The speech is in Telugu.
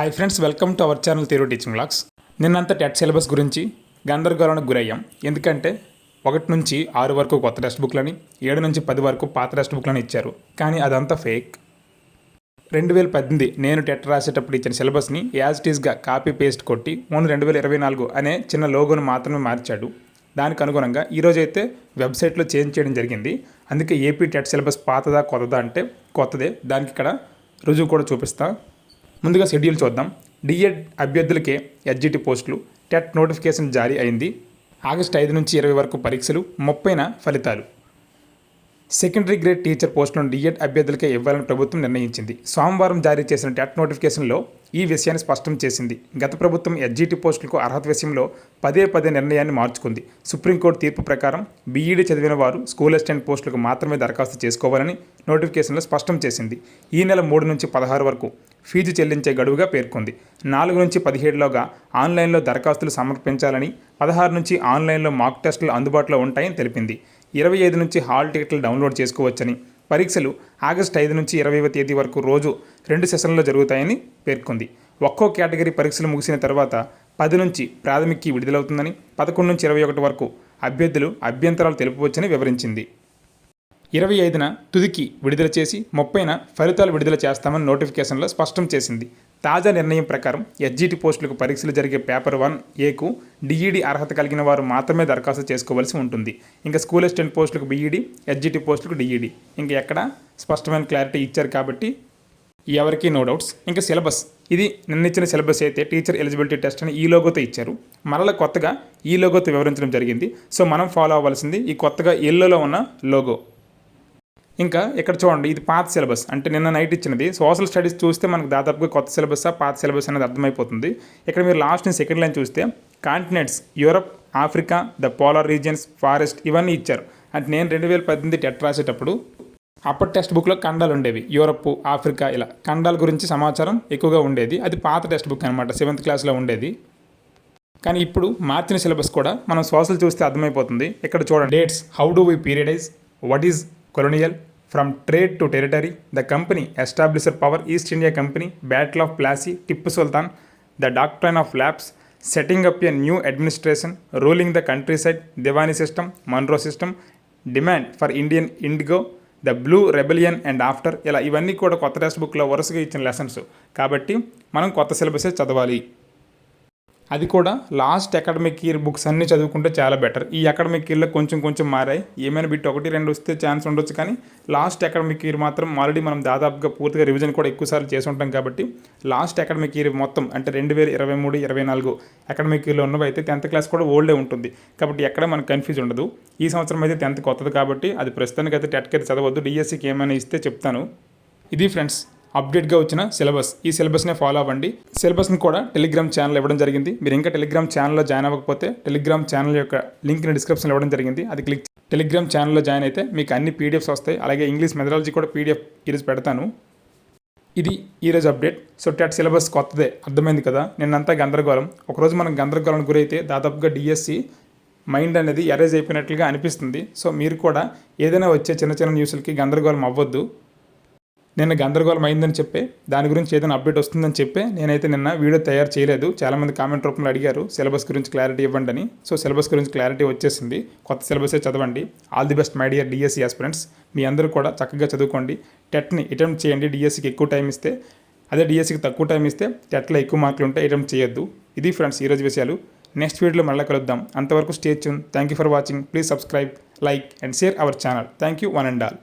Hi friends welcome to our channel తీరు టీచింగ్ బ్లాగ్స్ నిన్నంత టెట్ సిలబస్ గురించి గందరగోళానికి గురయ్యాం. ఎందుకంటే ఒకటి నుంచి ఆరు వరకు కొత్త టెక్స్ట్ బుక్లని ఏడు నుంచి పది వరకు పాత టెక్స్ట్ బుక్లని ఇచ్చారు. కానీ అదంతా ఫేక్ రెండు వేల పద్దెనిమిది నేను టెట్ రాసేటప్పుడు ఇచ్చిన సిలబస్ని యాజ్ టీస్గా కాపీ పేస్ట్ కొట్టి ఓన్ రెండు వేల ఇరవై నాలుగు అనే చిన్న లోగోను మాత్రమే మార్చాడు. దానికి అనుగుణంగా ఈరోజైతే వెబ్సైట్లో చేంజ్ చేయడం జరిగింది. అందుకే ఏపీ టెట్ సిలబస్ పాతదా కొత్తదా అంటే కొత్తదే. దానికి ఇక్కడ రుజువు కూడా చూపిస్తా. ముందుగా షెడ్యూల్ చూద్దాం. డిఎడ్ అభ్యర్థులకే ఎడ్జిటి పోస్టులు టెట్ నోటిఫికేషన్ జారీ అయింది. ఆగస్టు ఐదు నుంచి ఇరవై వరకు పరీక్షలు ముప్పైన ఫలితాలు. సెకండరీ గ్రేడ్ టీచర్ పోస్టులను డిఎడ్ అభ్యర్థులకే ఇవ్వాలని ప్రభుత్వం నిర్ణయించింది. సోమవారం జారీ చేసిన టెట్ నోటిఫికేషన్లో ఈ విషయాన్ని స్పష్టం చేసింది. గత ప్రభుత్వం ఎస్జీటీ పోస్టులకు అర్హత విషయంలో పదే పదే నిర్ణయాన్ని మార్చుకుంది. సుప్రీంకోర్టు తీర్పు ప్రకారం బీఈడీ చదివిన వారు స్కూల్ అసిస్టెంట్ పోస్టులకు మాత్రమే దరఖాస్తు చేసుకోవాలని నోటిఫికేషన్లో స్పష్టం చేసింది. ఈ నెల మూడు నుంచి పదహారు వరకు ఫీజు చెల్లించే గడువుగా పేర్కొంది. నాలుగు నుంచి పదిహేడులోగా ఆన్లైన్లో దరఖాస్తులు సమర్పించాలని పదహారు నుంచి ఆన్లైన్లో మాక్ టెస్టులు అందుబాటులో ఉంటాయని తెలిపింది. ఇరవై ఐదు నుంచి హాల్ టికెట్లు డౌన్లోడ్ చేసుకోవచ్చని పరీక్షలు ఆగస్టు ఐదు నుంచి ఇరవైవ తేదీ వరకు రోజు రెండు సెషన్లలో జరుగుతాయని పేర్కొంది. ఒక్కో కేటగిరీ పరీక్షలు ముగిసిన తర్వాత పది నుంచి ప్రాథమిక విడుదలవుతుందని పదకొండు నుంచి ఇరవై ఒకటి వరకు అభ్యర్థులు అభ్యంతరాలు తెలుపవచ్చని వివరించింది. ఇరవై ఐదున తుదికి విడుదల చేసి ముప్పైన ఫలితాలు విడుదల చేస్తామని నోటిఫికేషన్లో స్పష్టం చేసింది. తాజా నిర్ణయం ప్రకారం ఎస్జీటీ పోస్టులకు పరీక్షలు జరిగే పేపర్ వన్ ఏకు డిఈడి అర్హత కలిగిన వారు మాత్రమే దరఖాస్తు చేసుకోవాల్సి ఉంటుంది. ఇంకా స్కూల్ అసిస్టెంట్ పోస్టులకు బీఈడి ఎస్జీటీ పోస్టులకు డిఈడి. ఇంకా ఎక్కడ స్పష్టమైన క్లారిటీ ఇచ్చారు కాబట్టి ఎవరికి నో డౌట్స్. ఇంకా సిలబస్. ఇది నిన్నిచ్చిన సిలబస్ అయితే టీచర్ ఎలిజిబిలిటీ టెస్ట్ అని ఈ లోగోతో ఇచ్చారు. మరల కొత్తగా ఈ లోగోతో వివరించడం జరిగింది. సో మనం ఫాలో అవ్వాల్సింది ఈ కొత్తగా ఎల్లోలో ఉన్న లోగో. ఇంకా ఇక్కడ చూడండి ఇది పాత సిలబస్. అంటే నిన్న నైట్ ఇచ్చినది. సోషల్ స్టడీస్ చూస్తే మనకు దాదాపుగా కొత్త సిలబస్ పాత సిలబస్ అనేది అర్థమైపోతుంది. ఇక్కడ మీరు లాస్ట్ సెకండ్ లైన్ చూస్తే continents Europe Africa the polar regions forest ఇవన్నీ ఇచ్చారు. అంటే నేను రెండు వేల పద్దెనిమిది టెట్ రాసేటప్పుడు అప్పటి టెక్స్ట్ బుక్లో ఖండాలు ఉండేవి. యూరప్ ఆఫ్రికా ఇలా. ఖండాల గురించి సమాచారం ఎక్కువగా ఉండేది. అది పాత టెక్స్ట్ బుక్ అనమాట సెవెంత్ క్లాస్లో ఉండేది. కానీ ఇప్పుడు మార్చిన సిలబస్ కూడా మనం సోషల్ చూస్తే అర్థమైపోతుంది. ఇక్కడ చూడండి. Dates. How do we periodize? What is colonial? From trade to territory the company establisher power East India Company battle of Plassey Tipu Sultan the doctrine of lapse setting up a new administration ruling the countryside Diwani system Munro system demand for Indian indigo the blue rebellion and after ఇలా ఇవన్నీ కూడా కొత్త టెక్స్ట్ బుక్లో వరుసగా ఇచ్చిన లెసన్స్. కాబట్టి మనం కొత్త సిలబసే చదవాలి. అది కూడా లాస్ట్ అకాడమిక్ ఇయర్ బుక్స్ అన్నీ చదువుకుంటే చాలా బెటర్ ఈ అకాడమిక్ ఇయర్లో కొంచెం కొంచెం మారాయి. ఏమైనా బిట్ ఒకటి రెండు వస్తే ఛాన్స్ ఉండొచ్చు కానీ లాస్ట్ అకాడమిక్ ఇయర్ మాత్రం ఆల్రెడీ మనం దాదాపుగా పూర్తిగా రివిజన్ కూడా ఎక్కువసార్లు చేసి ఉంటాం కాబట్టి లాస్ట్ అకాడమిక్ ఇయర్ మొత్తం అంటే రెండు వేల ఇరవై మూడు ఇరవై నాలుగు అకాడమిక్ ఇయర్లో ఉన్నవి అయితే టెన్త్ క్లాస్ కూడా ఓల్డే ఉంటుంది. కాబట్టి ఎక్కడ మనకు కన్ఫ్యూజ్ ఉండదు. ఈ సంవత్సరం అయితే టెన్త్ కొత్తది కాబట్టి అది ప్రస్తుతానికి అయితే టెట్కి అయితే చదవద్దు డిఎస్సికి ఏమైనా ఇస్తే చెప్తాను. ఇది ఫ్రెండ్స్ అప్డేట్గా వచ్చిన సిలబస్. ఈ సిలబస్నే ఫాలో అవ్వండి. సిలబస్ని కూడా టెలిగ్రామ్ ఛానల్ ఇవ్వడం జరిగింది. మీరు ఇంకా టెలిగ్రామ్ ఛానల్లో జాయిన్ అవ్వకపోతే టెలిగ్రామ్ ఛానల్ యొక్క లింక్ని డిస్క్రిప్షన్లో ఇవ్వడం జరిగింది. అది క్లిక్ టెలిగ్రామ్ ఛానల్లో జాయిన్ అయితే మీకు అన్ని పీడిఎఫ్స్ వస్తాయి. అలాగే ఇంగ్లీష్ మెథడాలజీ కూడా పీడిఎఫ్ ఈరోజు పెడతాను. ఇది ఈరోజు అప్డేట్. సో టెట్ సిలబస్ కొత్తదే. అర్థమైంది కదా? నిన్నంతా గందరగోళం. ఒకరోజు మనం గందరగోళం గురైతే దాదాపుగా డిఎస్సి మైండ్ అనేది ఎరేజ్ అయిపోయినట్లుగా అనిపిస్తుంది. సో మీరు కూడా ఏదైనా వచ్చే చిన్న చిన్న న్యూస్లకి గందరగోళం అవ్వద్దు. నిన్న గందరగోళం అయిందని చెప్పే దాని గురించి ఏదైనా అప్డేట్ వస్తుందని చెప్పే నేనైతే నిన్న వీడియో తయారు చేయలేదు. చాలామంది కామెంట్ రూపంలో అడిగారు సిలబస్ గురించి క్లారిటీ ఇవ్వండి అని సో సిలబస్ గురించి క్లారిటీ వచ్చేసింది. కొత్త సిలబసే చదవండి. All the best my dear DSC aspirants మీ అందరూ కూడా చక్కగా చదువుకోండి. టెట్ని అటెంప్ట్ చేయండి. డిఎస్సికి ఎక్కువ టైం ఇస్తే అదే డిఎస్సికి తక్కువ టైం ఇస్తే టెట్లో ఎక్కువ మార్కులు ఉంటే అటెంప్ట్ చేయొద్దు. ఇది ఫ్రెండ్స్ ఈరోజు విషయాలు. నెక్స్ట్ వీడియోలో మళ్ళీ కలుద్దాం. అంతవరకు stay tune thank you for watching please subscribe like and share our channel thank you one and all